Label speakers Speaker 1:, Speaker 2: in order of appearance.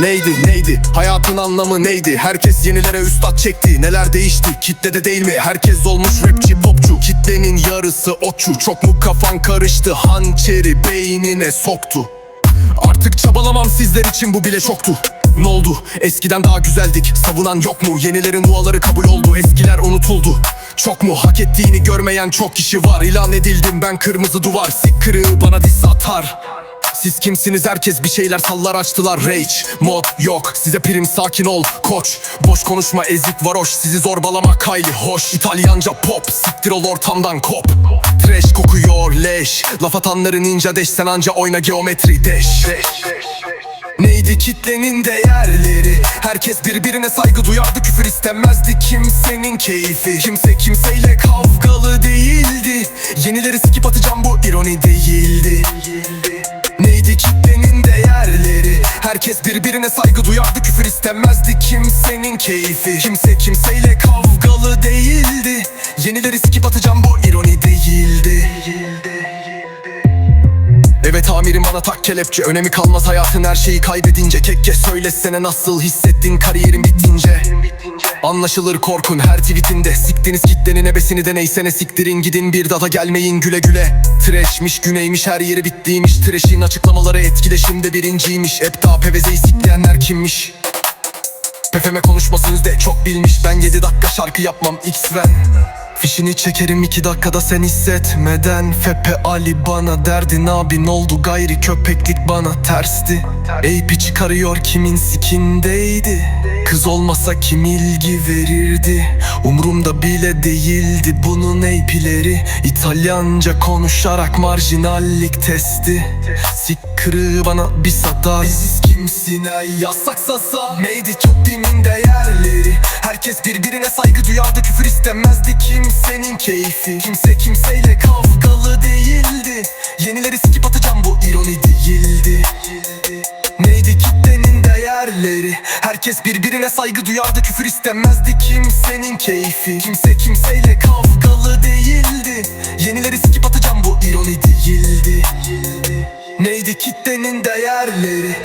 Speaker 1: Neydi neydi? Hayatın anlamı neydi? Herkes yenilere üstad çekti. Neler değişti? Kitlede değil mi? Herkes olmuş rapçi popçu. Kitlenin yarısı okçu Çok mu kafan karıştı? Hançeri beynine soktu. Artık çabalamam sizler için. Bu bile çoktu ne oldu? Eskiden daha güzeldik. Savunan yok mu? Yenilerin duaları kabul oldu. Eskiler unutuldu. Çok mu? Hak ettiğini görmeyen çok kişi var. İlan edildim ben kırmızı duvar. Sik kırığı bana diss atar. Siz kimsiniz? Herkes bir şeyler sallar açtılar. Rage mod yok. Size prim sakin ol. Koç Boş konuşma. Ezik varoş. Sizi zorbalama kayli hoş. İtalyanca pop. Siktir ol ortamdan kop. Trash kokuyor leş. Laf atanların ninja deş. Sen anca oyna geometri deş Neydi kitlenin değerleri Herkes birbirine saygı duyardı küfür istemezdi. Kimsenin keyfi Kimse kimseyle kavgalı değildi. Yenileri sikip atacağım bu ironi değildi. Neydi kitlenin değerleri Herkes birbirine saygı duyardı küfür istemezdi. Kimsenin keyfi Kimse kimseyle kavgalı değildi. Yenileri sikip atacağım bu ironi değildi Evet amirim bana tak kelepçe. Önemi kalmaz hayatın her şeyi kaybedince. Kekke söylesene nasıl hissettin kariyerin bittince Anlaşılır korkun her tweetinde. Siktiniz kitlenin ebesini de neyse ne siktirin Gidin bir daha gelmeyin güle güle. Trashmiş güneymiş her yeri bittiymiş Trash'in açıklamaları etkileşimde birinciymiş. Daha pevezeyi sikleyenler kimmiş? Pefeme konuşmasınız de çok bilmiş. Ben 7 dakika şarkı yapmam. X-Ven Fişini çekerim 2 dakikada sen hissetmeden. Fepe Ali bana derdin abin oldu? Gayri köpeklik bana tersti. AP çıkarıyor kimin sikindeydi? Kız olmasa kim ilgi verirdi? Umrumda bile değildi bunun AP'leri İtalyanca konuşarak marjinallik testi. Sik kırığı bana bir sadar Biziz kimsin ay yasak sasa. Neydi çok demin değerleri Herkes birbirine saygı duyardı küfür istemezdi kimsenin keyfi. Kimse kimseyle kavgalı değildi. Yenileri sikip atacağım bu ironi değildi. Neydi kitlenin değerleri? Herkes birbirine saygı duyardı küfür istemezdi kimsenin keyfi. Kimse kimseyle kavgalı değildi. Yenileri sikip atacağım bu ironi değildi Neydi kitlenin değerleri